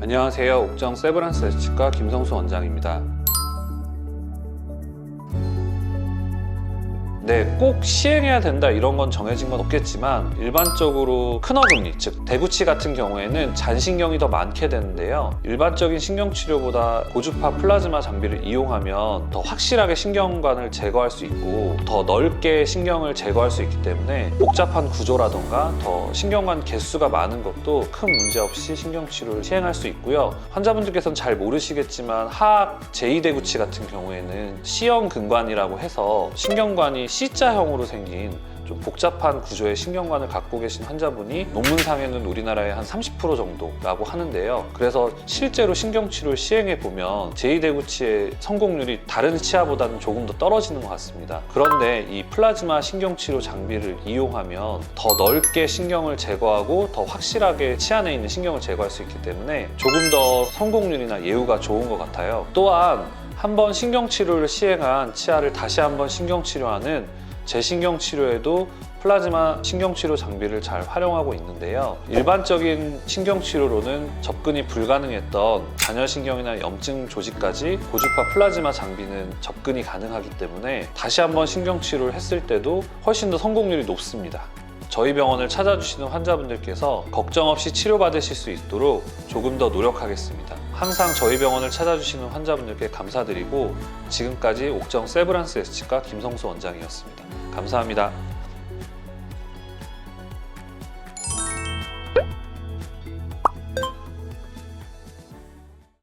안녕하세요. 옥정 세브란스 치과 김성수 원장입니다. 네, 꼭 시행해야 된다 이런 건 정해진 건 없겠지만 일반적으로 큰 어금니, 즉 대구치 같은 경우에는 잔신경이 더 많게 되는데요. 일반적인 신경 치료보다 고주파 플라즈마 장비를 이용하면 더 확실하게 신경관을 제거할 수 있고 더 넓게 신경을 제거할 수 있기 때문에 복잡한 구조라던가 더 신경관 개수가 많은 것도 큰 문제 없이 신경 치료를 시행할 수 있고요. 환자분들께서는 잘 모르시겠지만 하악 제2대구치 같은 경우에는 C형 근관이라고 해서 신경관이 C자형으로 생긴 좀 복잡한 구조의 신경관을 갖고 계신 환자분이 논문상에는 우리나라의 한 30% 정도라고 하는데요. 그래서 실제로 신경치료를 시행해 보면 제2대구치의 성공률이 다른 치아보다는 조금 더 떨어지는 것 같습니다. 그런데 이 플라즈마 신경치료 장비를 이용하면 더 넓게 신경을 제거하고 더 확실하게 치 안에 있는 신경을 제거할 수 있기 때문에 조금 더 성공률이나 예후가 좋은 것 같아요. 또한 한 번 신경치료를 시행한 치아를 다시 한 번 신경치료하는 재신경치료에도 플라즈마 신경치료 장비를 잘 활용하고 있는데요. 일반적인 신경치료로는 접근이 불가능했던 잔여신경이나 염증 조직까지 고주파 플라즈마 장비는 접근이 가능하기 때문에 다시 한번 신경치료를 했을 때도 훨씬 더 성공률이 높습니다. 저희 병원을 찾아주시는 환자분들께서 걱정 없이 치료받으실 수 있도록 조금 더 노력하겠습니다. 항상 저희 병원을 찾아주시는 환자분들께 감사드리고 지금까지 옥정 세브란스 S치과 김성수 원장이었습니다. 감사합니다.